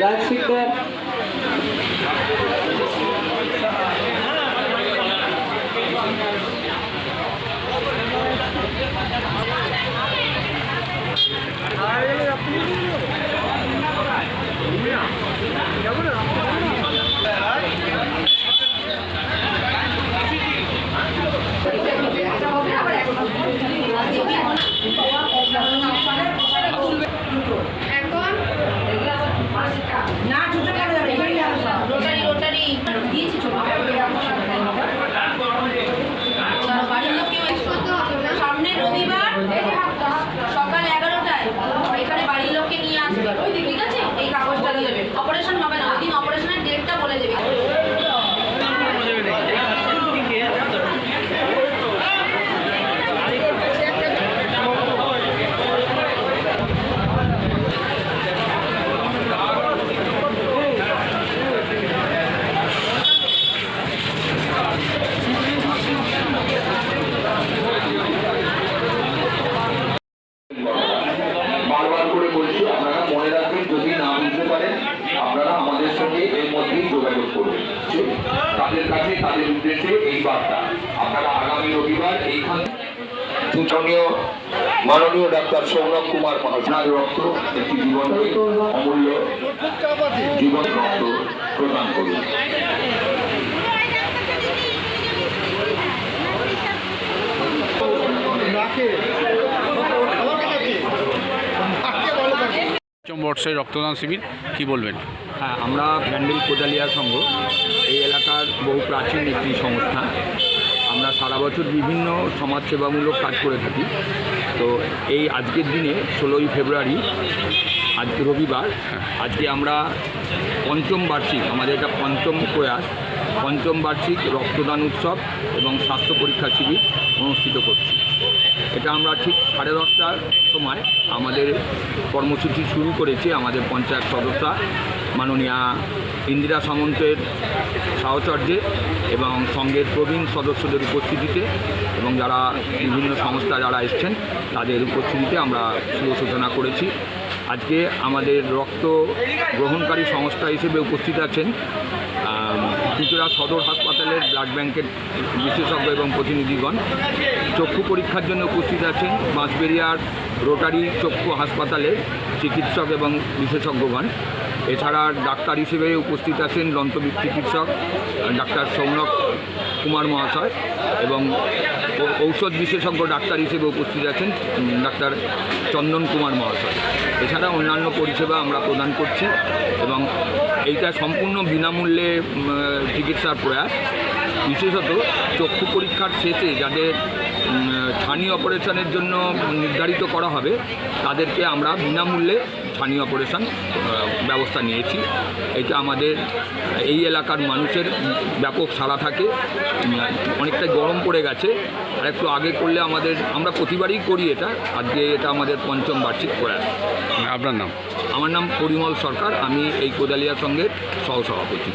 রাজ Sikdar rotary তাদের কাছে তাদের উদ্দেশ্যে এই বার্তা। আপনারা আগামী রবিবার এইখান পূজনীয় মাননীয় ডাক্তার সৌরভ কুমার মহাশনার রক্ত একটি জীবনকে অমূল্য জীবন রক্ত প্রদান করুন। বর্ষের রক্তদান শিবির, কি বলবেন? হ্যাঁ আমরা ব্যান্ডেল কোদালিয়া সংঘ, এই এলাকার বহু প্রাচীন একটি সংস্থা। আমরা সারা বছর বিভিন্ন সমাজসেবামূলক কাজ করে থাকি। তো এই আজকের দিনে ষোলোই ফেব্রুয়ারি আজকে রবিবার, আজকে আমরা পঞ্চম বার্ষিক, আমাদের এটা পঞ্চম প্রয়াস, পঞ্চম বার্ষিক রক্তদান উৎসব এবং স্বাস্থ্য পরীক্ষা শিবির অনুষ্ঠিত করছি। এটা আমরা ঠিক সাড়ে দশটার সময় আমাদের কর্মসূচি শুরু করেছি, আমাদের পঞ্চায়েত সদস্যা মাননীয়া ইন্দিরা সামন্তের সাহচর্যে এবং সঙ্গের প্রবীণ সদস্যদের উপস্থিতিতে এবং যারা বিভিন্ন সংস্থা যারা এসছেন, তাদের উপস্থিতিতে আমরা শুভ সূচনা করেছি। আজকে আমাদের রক্ত গ্রহণকারী সংস্থা হিসেবে উপস্থিত আছেন চুচুড়া সদর হাসপাতালের ব্লাড ব্যাংকের বিশেষজ্ঞ এবং প্রতিনিধিগণ চক্ষু পরীক্ষার জন্য উপস্থিত আছেন বাঁশবেরিয়ার রোটারি চক্ষু হাসপাতালের চিকিৎসক এবং বিশেষজ্ঞগণ। এছাড়া ডাক্তার হিসেবে উপস্থিত আছেন দন্তবিদ চিকিৎসক, ডাক্তার সৌনক কুমার মহাশয় এবং ঔষধ বিশেষজ্ঞ ডাক্তার হিসেবে উপস্থিত আছেন ডাক্তার চন্দন কুমার মহাশয়। এছাড়া অন্যান্য পরিষেবা আমরা প্রদান করছি এবং এইটা সম্পূর্ণ বিনামূল্যে চিকিৎসার প্রয়াস। বিশেষত চক্ষু পরীক্ষার শেষে যাদের ছানি অপারেশনের জন্য নির্ধারিত করা হবে, তাদেরকে আমরা বিনামূল্যে ছানি অপারেশন ব্যবস্থা নিয়েছি। এটা আমাদের এই এলাকার মানুষের ব্যাপক সাড়া থাকে অনেকটাই অনেকটা গরম পড়ে গেছে আর একটু আগে করলে আমাদের আমরা প্রতিবারই করি এটা আজকে এটা আমাদের পঞ্চম বার্ষিক প্রয়াস। আপনার নাম? আমার নাম পরিমল সরকার আমি এই কোদালিয়া সহ সহসভাপতি।